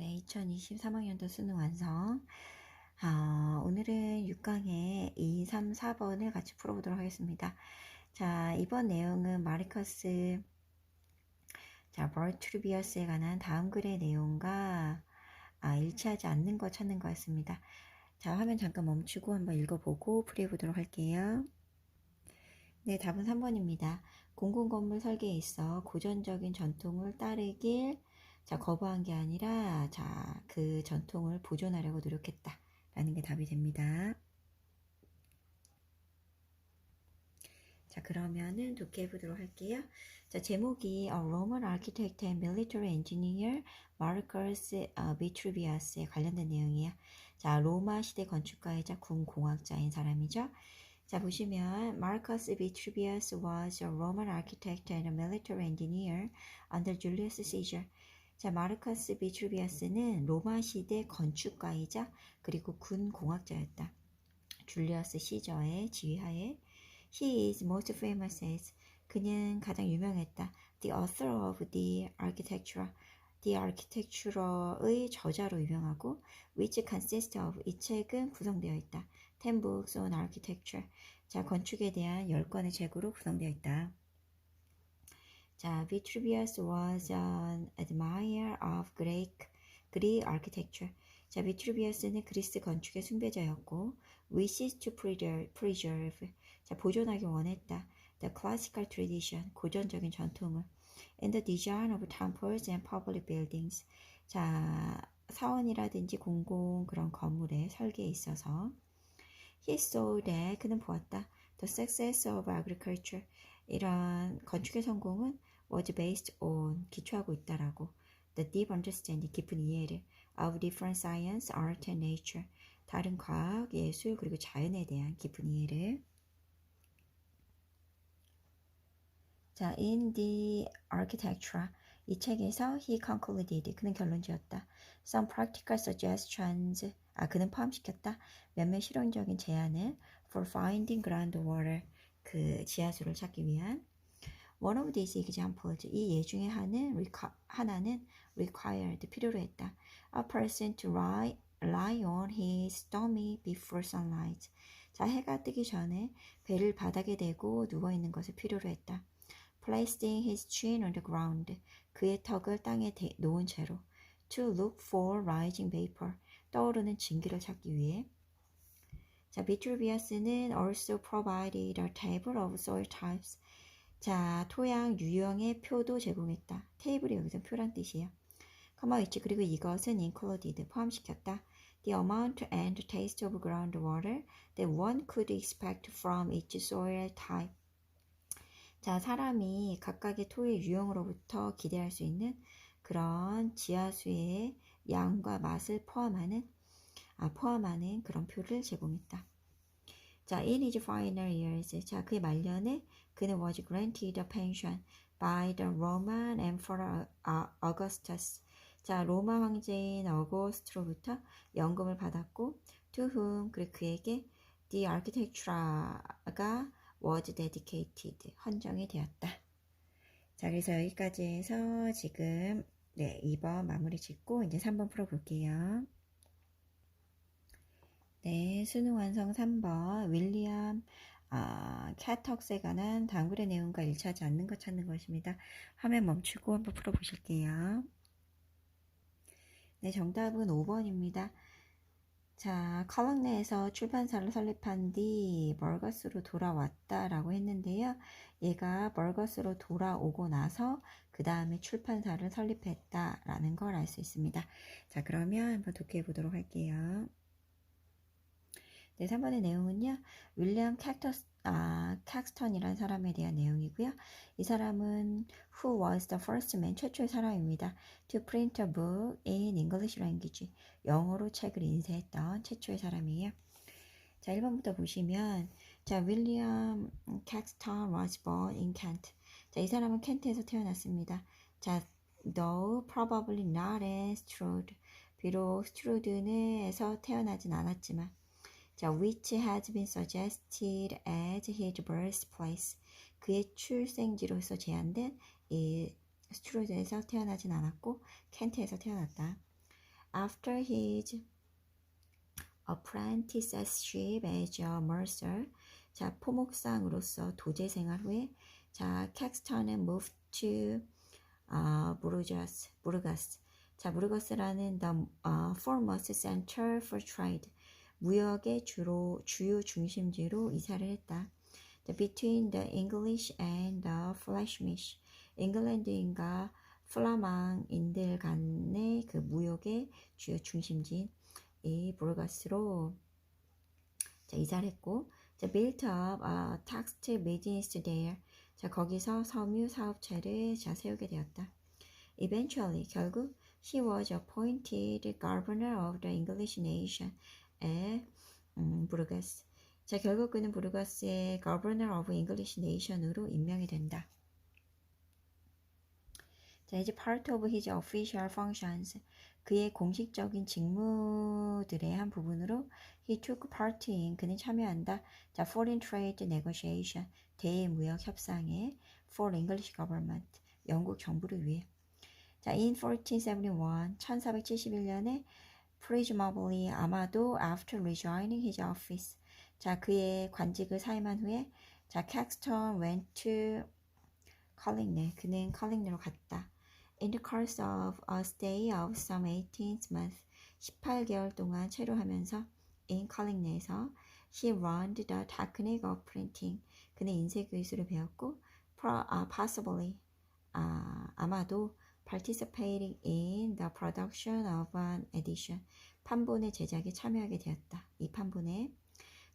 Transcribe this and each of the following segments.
네, 2023학년도 수능 완성. 아, 오늘은 6강의 2, 3, 4번을 같이 풀어보도록 하겠습니다. 자, 이번 내용은 마리커스, 자, 버트루비어스에 관한 다음 글의 내용과 아, 일치하지 않는 거 찾는 거였습니다. 자, 화면 잠깐 멈추고 한번 읽어보고 풀이해보도록 할게요. 네, 답은 3번입니다. 공공건물 설계에 있어 고전적인 전통을 따르길 자, 거부한 게 아니라 자, 그 전통을 보존하려고 노력했다. 라는 게 답이 됩니다. 자, 그러면은 독해해 보도록 할게요. 자, 제목이 A Roman Architect and Military Engineer Marcus Vitruvius에 관련된 내용이에요. 자, 로마 시대 건축가이자 군 공학자인 사람이죠. 자, 보시면 Marcus Vitruvius was a Roman architect and a military engineer under Julius Caesar. 자, 마르커스 비트루비아스는 로마 시대 건축가이자 그리고 군 공학자였다. 줄리어스 시저의 지휘하에 He is most famous as 그는 가장 유명했다. The author of the architecture The Architecture의 저자로 유명하고 which consists of 이 책은 구성되어 있다. Ten books on architecture 자 건축에 대한 10권의 책으로 구성되어 있다. 자, Vitruvius was an admirer of Greek, Greek architecture. 자, 비트루비어스는 그리스 건축의 숭배자였고, wishes to preserve. 자, 보존하기 원했다. The classical tradition, 고전적인 전통을. In the design of temples and public buildings. 자, 사원이라든지 공공 그런 건물의 설계에 있어서. He saw that, 그는 보았다. The success of agriculture. 이런 건축의 성공은 was based on 기초하고 있다라고 the deep understanding 깊은 이해를 of different science, art and nature 다른 과학, 예술 그리고 자연에 대한 깊은 이해를 자, in the architecture 이 책에서 he concluded 그는 결론 지었다. Some practical suggestions 아 그는 포함시켰다. 몇몇 실용적인 제안을 for finding groundwater 그 지하수를 찾기 위한 One of these examples, 이 예 중에 하나는, 하나는 required, 필요로 했다. A person to lie, lie on his stomach before sunlight. 자, 해가 뜨기 전에 배를 바닥에 대고 누워있는 것을 필요로 했다. Placing his chin on the ground. 그의 턱을 땅에 대, 놓은 채로. To look for rising vapor. 떠오르는 증기를 찾기 위해. 자, 비트루비아스는 also provided a table of soil types. 자, 토양 유형의 표도 제공했다. 테이블이 여기서 표란 뜻이에요. 컴마 위치 그리고 이것은 included 포함시켰다. The amount and taste of groundwater that one could expect from each soil type. 자, 사람이 각각의 토의 유형으로부터 기대할 수 있는 그런 지하수의 양과 맛을 포함하는 아, 포함하는 그런 표를 제공했다. 자, in his final years. 자, 그의 말년에 그는 was granted a pension by the Roman Emperor Augustus. 자, 로마 황제인 어거스트로부터 연금을 받았고 to whom 그리고 그에게 the architecture가 was dedicated 헌정이 되었다. 자, 그래서 여기까지 해서 지금 네, 2번 마무리 짓고 이제 3번 풀어 볼게요. 네, 수능 완성 3번 윌리엄 아, 캐턱스에 관한 당글의 내용과 일치하지 않는 것 찾는 것입니다. 화면 멈추고 한번 풀어보실게요. 네, 정답은 5번입니다. 자, 컬럼 내에서 출판사를 설립한 뒤 벌거스로 돌아왔다라고 했는데요. 얘가 벌거스로 돌아오고 나서 그 다음에 출판사를 설립했다라는 걸 알 수 있습니다. 자, 그러면 한번 독해해 보도록 할게요. 네, 3번의 내용은요. 윌리엄 캡터스, 아, 캡스턴이라는 사람에 대한 내용이고요. 이 사람은 who was the first man, 최초의 사람입니다. to print a book in English language. 영어로 책을 인쇄했던 최초의 사람이에요. 자, 1번부터 보시면 자, 윌리엄 캡스턴 was born in Kent. 자, 이 사람은 켄트에서 태어났습니다. 자, though probably not in Stroud. 비록 스트루드에서 태어나진 않았지만 자, which has been suggested as his birthplace. 그의 출생지로서 제안된 이 스트루드에서 태어나진 않았고 켄트에서 태어났다. After his apprenticeship as a mercer, 자 포목상으로서 도제 생활 후에 자 캡스턴은 moved to 아, 부르자스, 부르가스. 자, 부르가스라는 the uh, foremost center for trade. 무역의 주로 주요 중심지로 이사를 했다. Between the English and the Flemish. 잉글랜드인과 플라망인들 간의 그 무역의 주요 중심지인 이 부르가스로 자, 이사를 했고, 자, built up a textile business there. 자, 거기서 섬유 사업체를 자, 세우게 되었다. Eventually, 결국 he was appointed governor of the English nation at 음, 부르가스. 자, 결국 그는 부르가스의 governor of English nation으로 임명이 된다. 자, 이제 part of his official functions. 그의 공식적인 직무들의 한 부분으로 he took part in 그는 참여한다. 자, foreign trade negotiation 대무역 협상에 for English government 영국 정부를 위해. 자, in 1471 1471년에 presumably 아마도 after resigning his office 자, 그의 관직을 사임한 후에 자, Caxton went to 컬링네 그는 컬링네로 갔다. In the course of a stay of some 18 months, 18개월 동안 체류하면서 in 컬링내에서 he learned the technique of printing. 그는 인쇄 기술을 배웠고 uh, possibly uh, 아마도 participating in the production of an edition. 판본의 제작에 참여하게 되었다. 이 판본에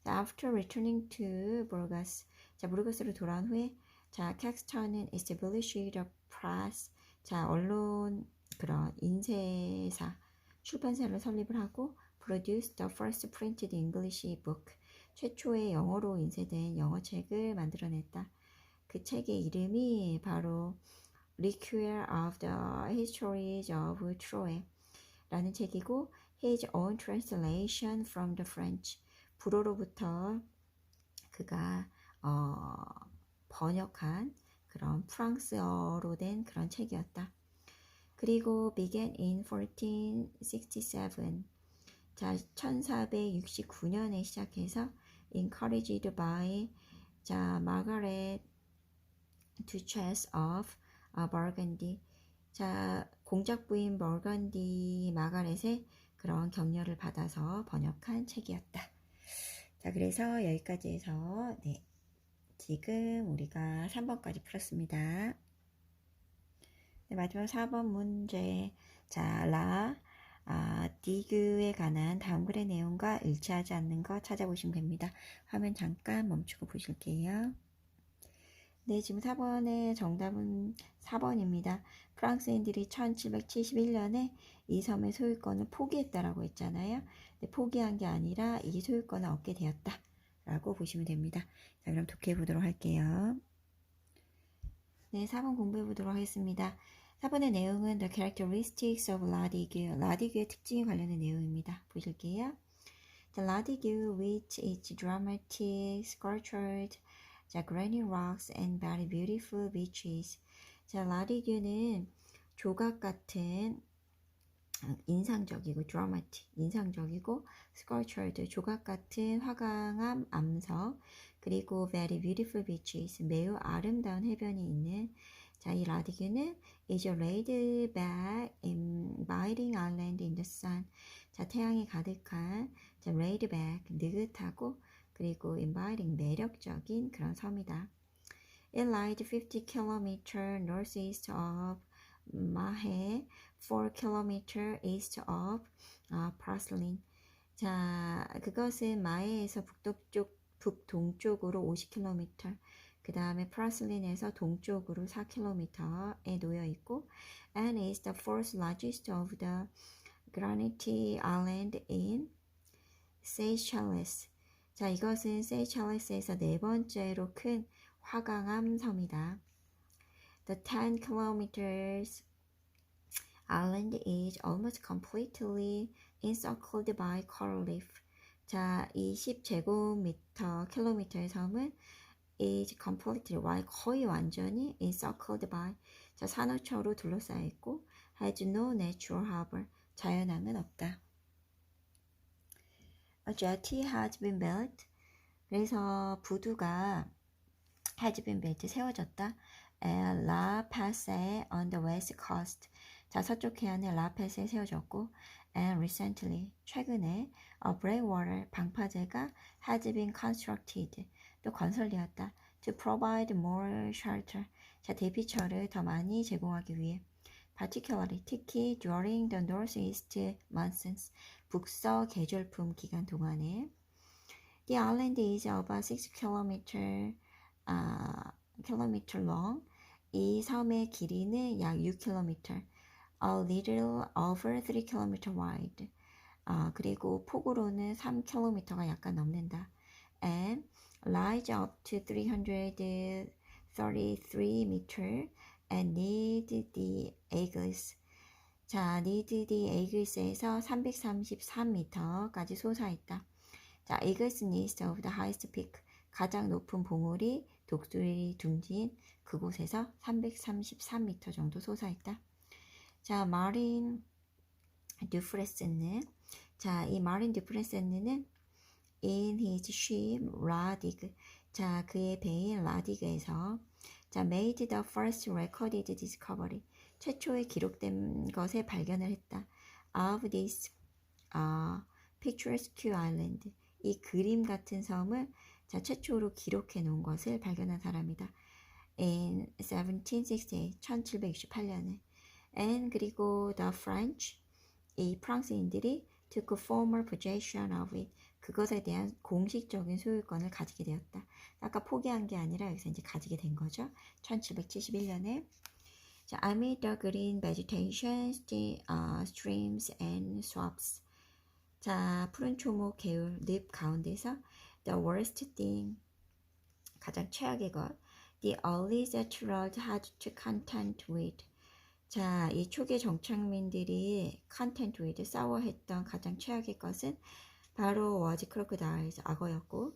After returning to Burgos, 자 부르가스로 돌아온 후에 자 캡스턴은 established a press 자, 언론 그런 인쇄사 출판사를 설립을 하고 produced the first printed English book 최초의 영어로 인쇄된 영어 책을 만들어냈다. 그 책의 이름이 바로 Require of the Histories of Troy 라는 책이고 His own translation from the French 불어로부터 그가 어, 번역한 그런 프랑스어로 된 그런 책이었다. 그리고 began in 1467. 자, 1469년에 시작해서 encouraged by 자, 마가렛 두체스 of 아, 버건디. 자, 공작 부인 버건디 마가렛의 그런 격려를 받아서 번역한 책이었다. 자, 그래서 여기까지 해서 네. 지금 우리가 3번까지 풀었습니다. 네, 마지막 4번 문제. 자, 라, 아, 디그에 관한 다음 글의 내용과 일치하지 않는 거 찾아보시면 됩니다. 화면 잠깐 멈추고 보실게요. 네, 지금 4번의 정답은 4번입니다. 프랑스인들이 1771년에 이 섬의 소유권을 포기했다라고 했잖아요. 네, 포기한 게 아니라 이 소유권을 얻게 되었다. 라고 보시면 됩니다. 자, 그럼 독해 보도록 할게요. 네, 4번 공부해 보도록 하겠습니다. 4번의 내용은 The Characteristics of Ladigue, 라디그의 특징에 관련된 내용입니다. 보실게요. The Ladigue, which is dramatic, sculptured, 자, granite rocks and very beautiful beaches. 자, 라디그는 조각 같은 인상적이고 드라마틱, 인상적이고 sculptured, 조각 같은 화강암 암석, 그리고 very beautiful beaches, 매우 아름다운 해변이 있는 자, 이 라디그는 is laid back, inviting island in the sun. 자, 태양이 가득한 자, laid back, 느긋하고 그리고 inviting, 매력적인 그런 섬이다. It lies 50 km northeast of Mahe, 4 km east of 아, Praslin. 자, 그것은 마해에서 북동쪽, 북동쪽으로 50km, 그 다음에 프라슬린에서 동쪽으로 4km에 놓여 있고, and is the fourth largest of the Granite Island in Seychelles. 자, 이것은 세이찰레스에서 네 번째로 큰 화강암 섬이다. The 10 kilometers island is almost completely encircled by coral reef. 자, 이 10제곱미터 킬로미터의 섬은 is completely 거의 완전히 encircled by 자, 산호초로 둘러싸여 있고 has no natural harbor 자연항은 없다. A jetty has been built. 그래서 부두가 has been built 세워졌다. at La Palisse on the west coast. 자 서쪽 해안의 라페스에 세워졌고 and recently 최근에 a breakwater 방파제가 has been constructed 또 건설되었다. to provide more shelter. 자 대피처를 더 많이 제공하기 위해 particularly 특히 during the northeast monsoons 북서 계절품 기간 동안에 the island is about 6 km uh, kilometer long 이 섬의 길이는 약 6km a little over 3 km wide 아, 그리고 폭으로는 3km가 약간 넘는다 and lies up to 333 meter and need the Eagles. 자, the Eagles에서 333m까지 솟아있다. 자, Eagles is of the highest peak. 가장 높은 봉우리 독수리 둥지인 그곳에서 333m 정도 솟아있다. 자, 마린 듀프레스는 자, 이 마린 듀프레스는 in his ship 라디그 자, 그의 배인 라디그에서 자, made the first recorded discovery. 최초의 기록된 것에 발견을 했다. of this uh, picturesque island. 이 그림 같은 섬을 자, 최초로 기록해 놓은 것을 발견한 사람이다. in 1768, 1768년에. and 그리고 the French, 이 프랑스인들이 took formal possession of it. 그것에 대한 공식적인 소유권을 가지게 되었다. 아까 포기한 게 아니라 여기서 이제 가지게 된 거죠. 1771년에 자, amid the green vegetation, uh, streams and swamps. 자, 푸른 초목, 개울, 늪 가운데서 the worst thing 가장 최악의 것 the early settlers had to contend with 자, 이 초기 정착민들이 content with 싸워했던 가장 최악의 것은 바로 was crocodiles 악어였고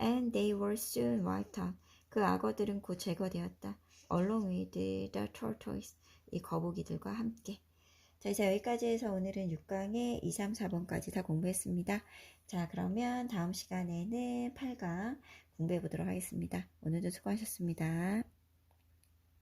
and they were soon wiped out 그 악어들은 곧 제거되었다. along with the tortoise 이 거북이들과 함께. 자 이제 여기까지 해서 오늘은 6강의 2, 3, 4번까지 다 공부했습니다. 자 그러면 다음 시간에는 8강 공부해 보도록 하겠습니다. 오늘도 수고하셨습니다